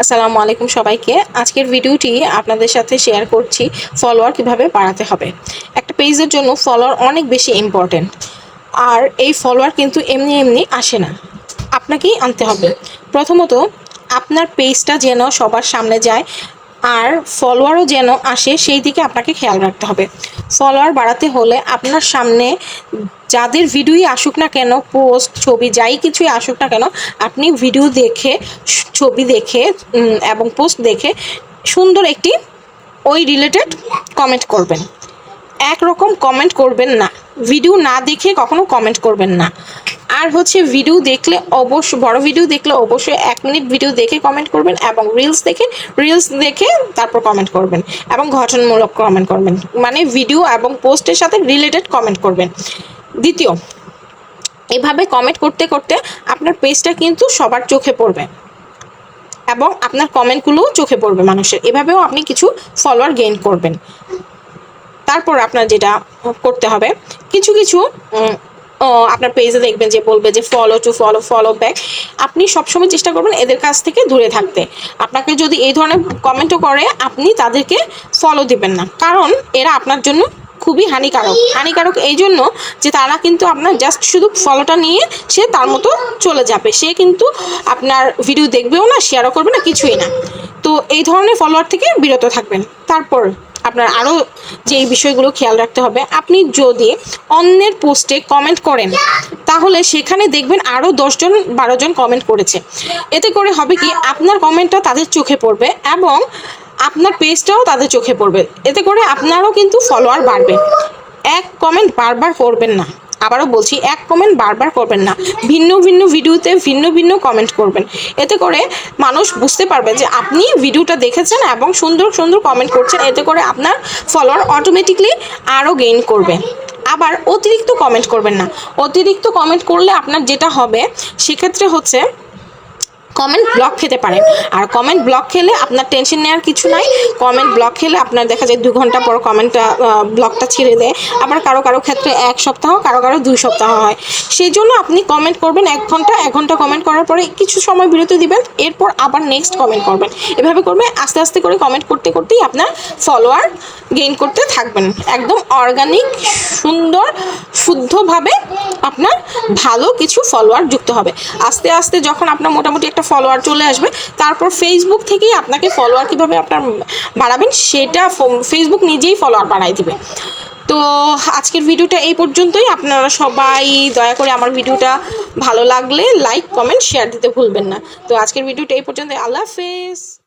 আসসালামু আলাইকুম সবাইকে। আজকের ভিডিওটি আপনাদের সাথে শেয়ার করছি ফলোয়ার কীভাবে বাড়াতে হবে। একটা পেজের জন্য ফলোয়ার অনেক বেশি ইম্পর্টেন্ট আর এই ফলোয়ার কিন্তু এমনি এমনি আসে না। আপনাকেই আনতে হবে। প্রথমত, আপনার পেজটা যেন সবার সামনে যায়। আর ফলোয়ারও যেন আসে, সেই দিকে আপনাকে খেয়াল রাখতে হবে। ফলোয়ার বাড়াতে হলে আপনার সামনে যাদের ভিডিওই আসুক না কেন পোস্ট ছবি, যাই কিছুই আসুক না কেন, আপনি ভিডিও দেখে, ছবি দেখে এবং পোস্ট দেখে সুন্দর একটি ওই রিলেটেড কমেন্ট করবেন। একরকম কমেন্ট করবেন না। ভিডিও না দেখে কখনো কমেন্ট করবেন না। আর হচ্ছে ভিডিও দেখলে অবশ্য, বড় ভিডিও দেখলে অবশ্যই এক মিনিট ভিডিও দেখে কমেন্ট করবেন এবং রিলস দেখে রিলস দেখে তারপর কমেন্ট করবেন এবং গঠনমূলক কমেন্ট করবেন। মানে ভিডিও এবং পোস্টের সাথে রিলেটেড কমেন্ট করবেন। দ্বিতীয়, এভাবে কমেন্ট করতে করতে আপনার পেজটা কিন্তু সবার চোখে পড়বে এবং আপনার কমেন্টগুলোও চোখে পড়বে মানুষের। এভাবেও আপনি কিছু ফলোয়ার গেইন করবেন। তারপর আপনার যেটা করতে হবে, কিছু কিছু আপনার পেজে দেখবেন যে বলবে যে follow to follow follow back আপনি সবসময় চেষ্টা করবেন এদের কাছ থেকে দূরে থাকতে। আপনাকে যদি এই ধরনের কমেন্টও করে, আপনি তাদেরকে ফলো দিবেন না। কারণ এরা আপনার জন্য খুবই হানিকারক। হানিকারক এই জন্য যে তারা কিন্তু আপনার জাস্ট শুধু ফলোটা নিয়ে সে তার মতো চলে যাবে। সে কিন্তু আপনার ভিডিও দেখবেও না শেয়ারও করবে না, কিছুই না। তো এই ধরনের ফলোয়ার থেকে বিরত থাকবেন। তারপর আপনার আরও যে এই বিষয়গুলো খেয়াল রাখতে হবে। আপনি যদি অন্যের পোস্টে কমেন্ট করেন, তাহলে সেখানে দেখবেন আরও দশজন বারো জন কমেন্ট করেছে। এতে করে হবে কি, আপনার কমেন্টটা তাদের চোখে পড়বে এবং আপনার পেজটাও তাদের চোখে পড়বে। এতে করে আপনারও কিন্তু ফলোয়ার বাড়বে। এক কমেন্ট বারবার করবেন না। আবারও বলছি, এক কমেন্ট বারবার করবেন না। ভিন্ন ভিন্ন ভিডিওতে ভিন্ন ভিন্ন কমেন্ট করবেন। এতে করে মানুষ বুঝতে পারবে যে আপনি ভিডিওটা দেখেছেন এবং সুন্দর সুন্দর কমেন্ট করছেন। এতে করে আপনার ফলোয়ার অটোমেটিকলি আরও গেইন করবে। আবার অতিরিক্ত কমেন্ট করবেন না। অতিরিক্ত কমেন্ট করলে আপনার যেটা হবে, সেক্ষেত্রে হচ্ছে কমেন্ট ব্লক খেতে পারেন। আর কমেন্ট ব্লক খেলে আপনার টেনশন নেওয়ার কিছু নাই। কমেন্ট ব্লক খেলে আপনার দেখা যায় দু ঘণ্টা পর কমেন্টটা ব্লকটা ছেড়ে দেয়। আবার কারও কারও ক্ষেত্রে এক সপ্তাহ, কারও কারও দুই সপ্তাহ হয়। সেই জন্য আপনি কমেন্ট করবেন এক ঘণ্টা এক ঘণ্টা কমেন্ট করার পরে কিছু সময় বিরতি দিবেন। এরপর আবার নেক্সট কমেন্ট করবেন। এভাবে করবে, আস্তে আস্তে করে কমেন্ট করতে করতেই আপনার ফলোয়ার গেইন করতে থাকবেন। একদম অর্গানিক সুন্দর, শুদ্ধভাবে আপনার ভালো কিছু ফলোয়ার যুক্ত হবে। আস্তে আস্তে যখন আপনার মোটামুটি একটা ফলোয়ার চলে আসবে, তারপর ফেসবুক থেকেই আপনাকে ফলোয়ার কীভাবে আপনার বাড়াবেন, সেটা ফেসবুক নিজেই ফলোয়ার বাড়াই দিবে। তো আজকের ভিডিওটা এই পর্যন্তই। আপনারা সবাই দয়া করে আমার ভিডিওটা ভালো লাগলে লাইক কমেন্ট শেয়ার দিতে ভুলবেন না। তো আজকের ভিডিওটা এই পর্যন্ত আল্লাহ হাফেজ।